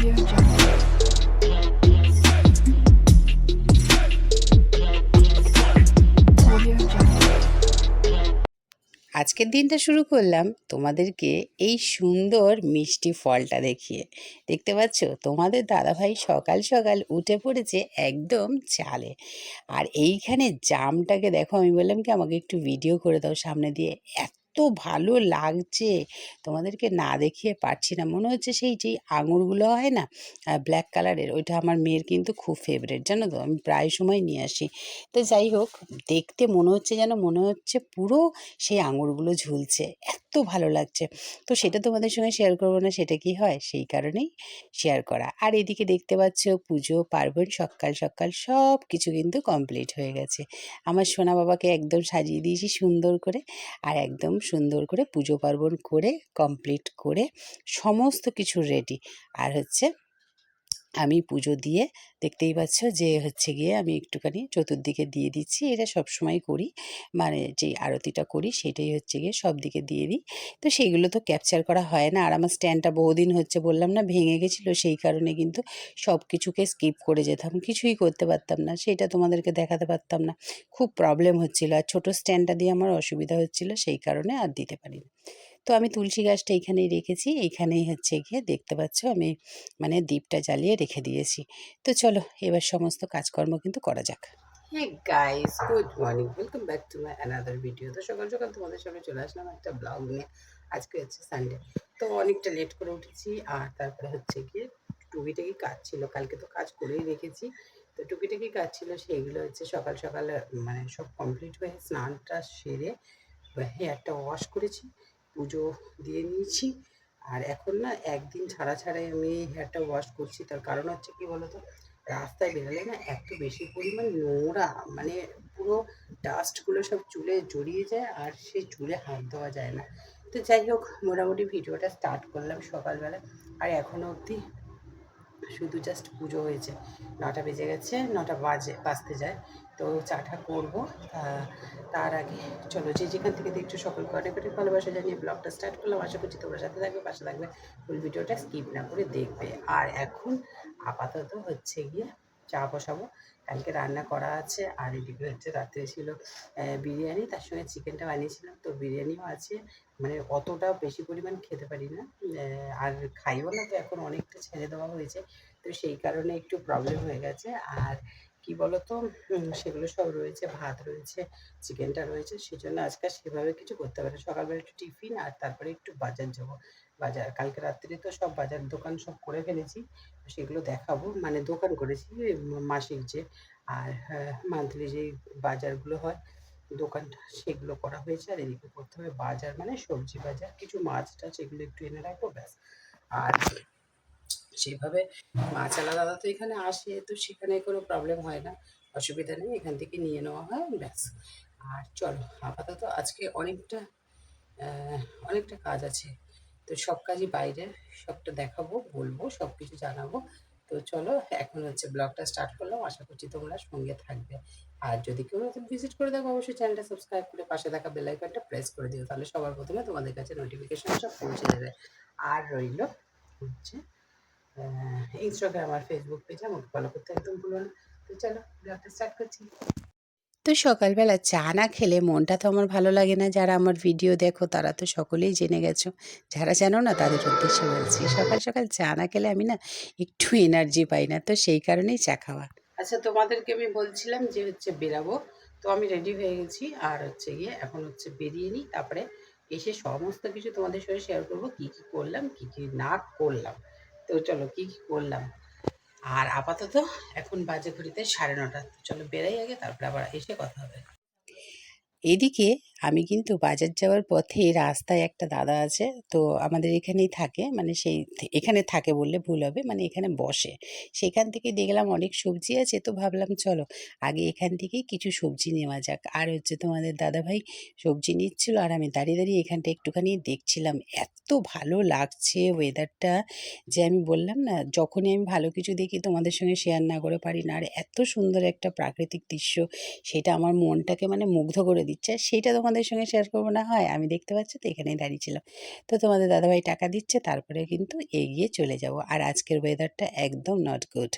আজকের দিনটা শুরু করলাম তোমাদেরকে এই সুন্দর মিষ্টি ফলটা দেখিয়ে। দেখতে পাচ্ছ? তোমাদের দাদাভাই সকাল সকাল উঠে পড়েছে একদম চালে। আর এইখানে জামটাকে দেখো, আমি বললাম কি, আমাকে একটু ভিডিও করে দাও সামনে দিয়ে। এত ভালো লাগছে। তোমাদেরকে না দেখিয়ে পারছি না। মনে হচ্ছে সেই যেই আঙুরগুলো হয় না ব্ল্যাক কালারের ওইটা আমার মেয়ের কিন্তু খুব ফেভারেট জানো তো? আমি প্রায় সময় নিয়ে আসি। তো যাই হোক, দেখতে মনে হচ্ছে যেন, মনে হচ্ছে পুরো সেই আঙুরগুলো ঝুলছে। এত ভালো লাগছে। তো সেটা তোমাদের সঙ্গে শেয়ার করব না, সেটা কি হয়? সেই কারণেই শেয়ার করা। আর এদিকে দেখতে পাচ্ছ, পুজো, পার্বণ, সকাল সকাল সব কিছু কিন্তু কমপ্লিট হয়ে গেছে। আমার সোনা বাবাকে একদম সাজিয়ে দিয়েছি সুন্দর করে, আর একদম সুন্দর করে পুজো পার্বণ করে কমপ্লিট করে সমস্ত কিছু রেডি আর হচ্ছে আমি পুজো দিয়ে দেখতেই পাচ্ছ যে, হচ্ছে গিয়ে আমি একটুখানি চতুর্দিকে দিয়ে দিচ্ছি। এটা সবসময় করি। মানে যে আরতিটা করি সেটাই হচ্ছে গিয়ে সব দিকে দিয়ে দিই। তো সেইগুলো তো ক্যাপচার করা হয় না। আর আমার স্ট্যান্ডটা বহুদিন হচ্ছে বললাম না ভেঙে গেছিল, সেই কারণে কিন্তু সব কিছুকে স্কিপ করে যেতাম। কিছুই করতে পারতাম না, সেটা তোমাদেরকে দেখাতে পারতাম না। খুব প্রবলেম হচ্ছিল। আর ছোটো স্ট্যান্ডটা দিয়ে আমার অসুবিধা হচ্ছিল, সেই কারণে আর দিতে পারিনি। তো আমি তুলসী গাছটা এইখানেই রেখেছি। এইখানেই হচ্ছে গিয়ে দেখতে পাচ্ছ আমি মানে দ্বীপটা জ্বালিয়ে রেখে দিয়েছি। তো চলো এবার সমস্ত কাজকর্ম কিন্তু করা যাক। Hey guys good morning welcome back to my another video তো সকাল সকাল তোমাদের সামনে চলে আসলাম একটা ব্লগ নিয়ে। আজকে হচ্ছে সানডে তো অনেকটা লেট করে উঠেছি আর তারপরে হচ্ছে গিয়ে টুকিটাকি কাজ ছিল। কালকে তো কাজ করেই রেখেছি। তো টুকিটাকি কাজ ছিল, সেইগুলো হচ্ছে সকাল সকাল মানে সব কমপ্লিট হয়ে স্নানটা সেরে হেয়ারটা ওয়াশ করেছি। পুজো দিয়ে নিয়েছি। আর এখন না একদিন ছাড়া ছাড়াই আমি হেয়ারটা ওয়াশ করছি। তার কারণ হচ্ছে কি বলতো? রাস্তায় বেরোলে না এত বেশি পরিমাণ নোংরা মানে পুরো ডাস্টগুলো সব চুলে জড়িয়ে যায় আর সেই চুলে হাত দেওয়া যায় না। তো যাই হোক, মোটামুটি ভিডিওটা স্টার্ট করলাম সকালবেলা। আর এখনও অবধি শুধু জাস্ট পুজো হয়েছে। নটা বেজে গেছে, নটা বাজে, বাজতে যায়। তো চাটা করব তার আগে চলো যে যেখান থেকে দেখছ সকলকে অনেক অনেক ভালোবাসা জানিয়ে ব্লগটা স্টার্ট করলাম। আশা করছি তোমরা সাথে থাকবে, পাশে থাকবে ফুল ভিডিওটা স্কিপ না করে দেখবে। আর এখন আপাতত হচ্ছে গিয়ে চা বসাবো। কালকে রান্না করা আছে, আর এদিকে হচ্ছে রাত্রে ছিল বিরিয়ানি, তার সঙ্গে চিকেনটা বানিয়েছিলাম। তো বিরিয়ানিও আছে মানে অতটা বেশি পরিমাণ খেতে পারি না আর খাইও না তো এখন অনেকটা ছেড়ে দেওয়া হয়েছে। তো সেই কারণে একটু প্রবলেম হয়ে গেছে, আর কি বলতো সেগুলো সব রয়েছে, ভাত রয়েছে, চিকেনটা রয়েছে সেই জন্য আজকে সেভাবে কিছু করতে পারি। সকালবেলা একটু টিফিন আর তারপরে একটু বাজার যাব। বাজার। কালকে রাত্রে তো সব বাজার দোকান সব করে ফেলেছি, সেগুলো দেখাবো। মানে দোকান করেছি মাসিক যে, আর মান্থলি যে বাজারগুলো হয় দোকানটা সেগুলো করা হয়েছে। আর এদিকে করতে হবে বাজার মানে সবজি বাজার, কিছু মাছ টাছ এগুলো একটু এনে রাখব, ব্যাস। আর সেভাবে মাছ আলা দাদা তো এখানে আসে, তো সেখানে কোনো প্রবলেম হয় না। অসুবিধা নেই, এখান থেকে নিয়ে নেওয়া হয়, ব্যাস। আর চলো, আপাতত আজকে অনেকটা অনেকটা কাজ আছে। তো সব কাজই বাইরে, সবটা দেখাবো, বলব সব কিছু জানাব। তো চলো, এখন হচ্ছে ব্লগটা স্টার্ট করলাম। আশা করছি তোমরা সঙ্গে থাকবে। আর যদি কেউ নতুন ভিজিট করে দেখো অবশ্যই চ্যানেলটা সাবস্ক্রাইব করে পাশে থাকা বেল আইকনটা প্রেস করে দিও। তাহলে সবার প্রথমে তোমাদের কাছে নোটিফিকেশন সব পৌঁছে যাবে। আর রইল হচ্ছে ইনস্টাগ্রাম আর ফেসবুক পেজে আমাকে ফলো করতে একদম ভুলো না। তো চলো, ব্লগটা স্টার্ট করছি। তো সকালবেলা চা না খেলে মনটা তো আমার ভালো লাগে না। যারা আমার ভিডিও দেখো, তারা তো সকলেই জেনে গেছো। যারা জানো না, তাদের উদ্দেশ্যে বলছি, সকাল সকাল চা না খেলে আমি না একটু এনার্জি পাই না। তো সেই কারণেই চা খাওয়া। আচ্ছা তোমাদেরকে আমি বলছিলাম যে হচ্ছে বেরাবো। তো আমি রেডি হয়ে গেছি। আর হচ্ছে গিয়ে এখন হচ্ছে বেরিয়ে নিই। তারপরে এসে সমস্ত কিছু তোমাদের সঙ্গে শেয়ার করব। কি কি করলাম, কি কি না করলাম। তো চলো, কি কি করলাম? আর আপাতত এখন বাজে ঘড়িতে সাড়ে নটা। চলো বেরাই আগে, তারপরে আবার এসে কথা হবে। এদিকে আমি কিন্তু বাজার যাওয়ার পথে রাস্তায় একটা দাদা আছে, তো আমাদের এখানেই থাকে। মানে সেই এখানে থাকে বললে ভুল হবে মানে এখানে বসে। সেখান থেকে দেখলাম অনেক সবজি আছে, তো ভাবলাম চলো আগে এখান থেকেই কিছু সবজি নেওয়া যাক। আর হচ্ছে তোমাদের দাদাভাই সবজি নিচ্ছিল, আর আমি দাঁড়িয়ে দাঁড়িয়ে এখানটা একটুখানি দেখছিলাম। এত ভালো লাগছে ওয়েদারটা যে আমি বললাম না, যখনই আমি ভালো কিছু দেখি তোমাদের সঙ্গে শেয়ার না করে পারি না। আর এত সুন্দর একটা প্রাকৃতিক দৃশ্য, সেটা আমার মনটাকে মানে মুগ্ধ করে দিচ্ছে। আর সেইটা তোমাদের সঙ্গে শেয়ার করব না হয়? আমি দেখতে পাচ্ছি তো এখানেই দাঁড়িয়েছিলাম তো তোমাদের দাদাভাই টাকা দিচ্ছে তারপরে কিন্তু এগিয়ে চলে যাব। আর আজকের ওয়েদারটা একদম নট গুড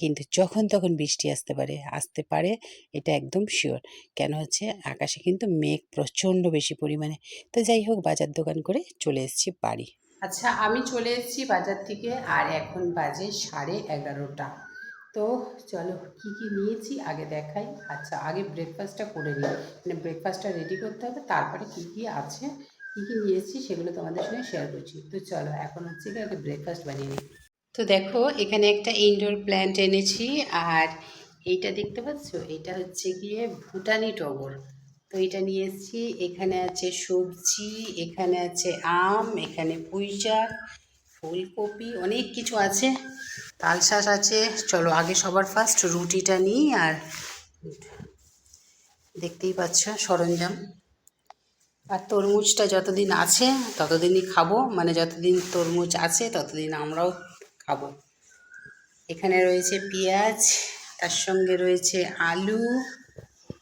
কিন্তু যখন তখন বৃষ্টি আসতে পারে আসতে পারে, এটা একদম শিওর কেন হচ্ছে, আকাশে কিন্তু মেঘ প্রচণ্ড বেশি পরিমাণে। তো যাই হোক, বাজার দোকান করে চলে এসেছি বাড়ি। আচ্ছা আমি চলে এসেছি বাজার থেকে, আর এখন বাজে সাড়ে এগারোটা। তো চলো, কি কি নিয়েছি আগে দেখাই। আচ্ছা আগে ব্রেকফাস্টটা করে নিই। মানে ব্রেকফাস্টটা রেডি করতে হবে, তারপরে কি কি আছে, কি কি নিয়েছি সেগুলো তোমাদের সঙ্গে শেয়ার করছি। তো চলো, এখন হচ্ছে কি আগে ব্রেকফাস্ট বানিয়ে নিই। তো দেখো, এখানে একটা ইনডোর প্ল্যান্ট এনেছি, আর এইটা দেখতে পাচ্ছ? এটা হচ্ছে গিয়ে ভুটানি টগর। তো এটা নিয়ে এসেছি। এখানে আছে সবজি, এখানে আছে আম, এখানে পুঁই শাক ফুলকপি অনেক কিছু আছে। তাল আছে। চলো আগে সবার ফার্স্ট রুটিটা নিই আর দেখতেই পাচ্ছ সরঞ্জাম। আর তরমুজটা যতদিন আছে ততদিনই খাব। মানে যতদিন তরমুজ আছে ততদিন আমরাও খাব। এখানে রয়েছে পেঁয়াজ, তার সঙ্গে রয়েছে আলু,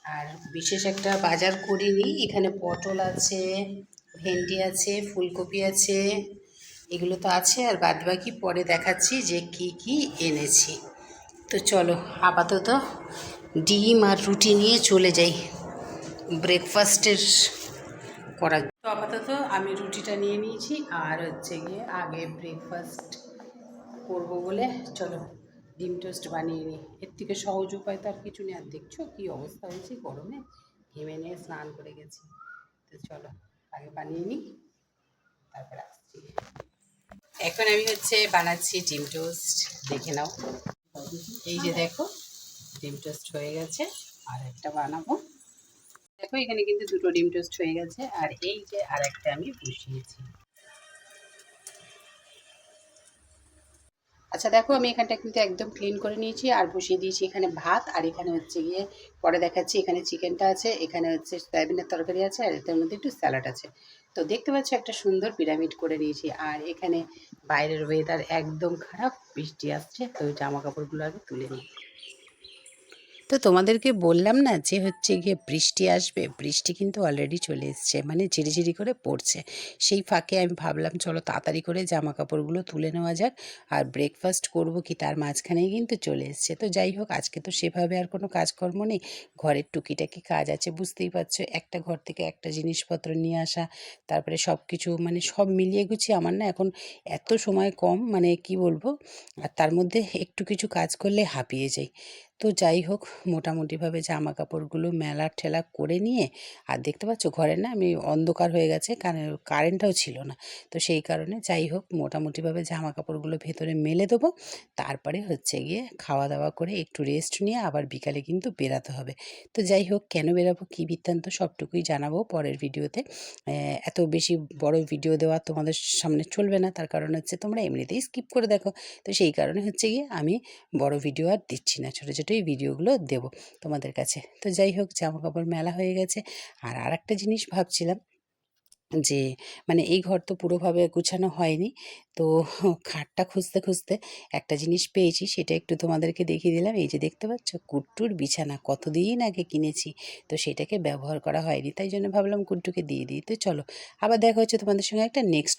আর বিশেষ একটা বাজার করিনি। এখানে পটল আছে, ভেন্ডি আছে, ফুলকপি আছে এগুলো তো আছে, আর বাদ বাকি পরে দেখাচ্ছি যে কি কি এনেছি। তো চলো, আপাতত ডিম আর রুটি নিয়ে চলে যাই। ব্রেকফাস্টের করার তো আপাতত আমি রুটিটা নিয়ে নিয়েছি, আর হচ্ছে গিয়ে আগে ব্রেকফাস্ট করব বলে চলো ডিম টোস্ট বানিয়ে নিই। এর থেকে সহজ উপায় তো আর কিছু নেই। আর দেখছ কী অবস্থা হয়েছে গরমে? ঘেমে নিয়ে স্নান করে গেছি। তো চলো, আগে বানিয়ে নিই, তারপরে আসছি। এখন আমি হচ্ছে বানাচ্ছি ডিম টোস্ট। দেখে নাও। এই যে দেখো, ডিম টোস্ট হয়ে গেছে, আর একটা বানাবো। দেখো, এখানে কিন্তু দুটো ডিম টোস্ট হয়ে গেছে, আর এই যে আর একটা আমি বসিয়েছি। আচ্ছা দেখো, আমি এখানটা কিন্তু একদম ক্লিন করে নিয়েছি, আর বসিয়ে দিয়েছি এখানে ভাত, আর এখানে হচ্ছে গিয়ে পরে দেখাচ্ছি এখানে চিকেনটা আছে, এখানে হচ্ছে সয়াবিনের তরকারি আছে, আর এটার মধ্যে একটু স্যালাড আছে। তো দেখতে পাচ্ছ একটা সুন্দর পিরামিড করে নিয়েছি। আর এখানে বাইরের ওয়েদার একদম খারাপ, বৃষ্টি আসছে, তো জামা কাপড়গুলো আগে তুলে নিই। তো তোমাদেরকে বললাম না যে হচ্ছে গিয়ে বৃষ্টি আসবে? বৃষ্টি কিন্তু অলরেডি চলে এসছে মানে ঝিরিঝিরি করে পড়ছে। সেই ফাঁকে আমি ভাবলাম, চলো তাড়াতাড়ি করে জামা কাপড়গুলো তুলে নেওয়া যাক আর ব্রেকফাস্ট করব কি তার মাঝখানেই কিন্তু চলে এসছে। তো যাই হোক, আজকে তো সেভাবে আর কোনো কাজকর্ম নেই। ঘরের টুকিটাকি কাজ আছে, বুঝতেই পারছ। একটা ঘর থেকে একটা জিনিসপত্র নিয়ে আসা, তারপরে সব কিছু মানে সব মিলিয়ে গুছিয়ে আমার না এখন এত সময় কম মানে কি বলব? আর তার মধ্যে একটু কিছু কাজ করলে হাঁপিয়ে যাই। তো যাই হোক, মোটামুটিভাবে জামা কাপড়গুলো মেলা ঠেলা করে নিয়ে, আর দেখতে পাচ্ছ ঘরে না আমি অন্ধকার হয়ে গেছে, কারণ কারেন্টটাও ছিল না। তো সেই কারণে যাই হোক, মোটামুটিভাবে জামা কাপড়গুলো ভেতরে মেলে দেবো। তারপরে হচ্ছে গিয়ে খাওয়া দাওয়া করে একটু রেস্ট নিয়ে আবার বিকালে কিন্তু বেরাতে হবে। তো যাই হোক, কেন বেরাবো, কী বৃত্তান্ত সবটুকুই জানাব পরের ভিডিওতে। এত বেশি বড় ভিডিও দেওয়া তোমাদের সামনে চলবে না, তার কারণ হচ্ছে তোমরা এমনিতেই স্কিপ করে দেখো। তো সেই কারণে হচ্ছে গিয়ে আমি বড় ভিডিও আর দিচ্ছি না, ছোটো ছোটো এই ভিডিওগুলো দেবো তোমাদের কাছে। তো যাই হোক জামা কাপড় মেলা হয়ে গেছে। আর আর একটা জিনিস ভাবছিলাম যে মানে এই ঘর তো পুরোভাবে গুছানো হয়নি। তো খাটটা খুঁজতে খুঁজতে একটা জিনিস পেয়েছি, সেটা একটু তোমাদেরকে দেখিয়ে দিলাম। এই যে দেখতে পাচ্ছ, কুট্টুর বিছানা, কতদিন আগে কিনেছি। তো সেটাকে ব্যবহার করা হয়নি, তাই জন্য ভাবলাম কুট্টুকে দিয়ে দিই। তো চলো, আবার দেখা হচ্ছে তোমাদের সঙ্গে একটা নেক্সট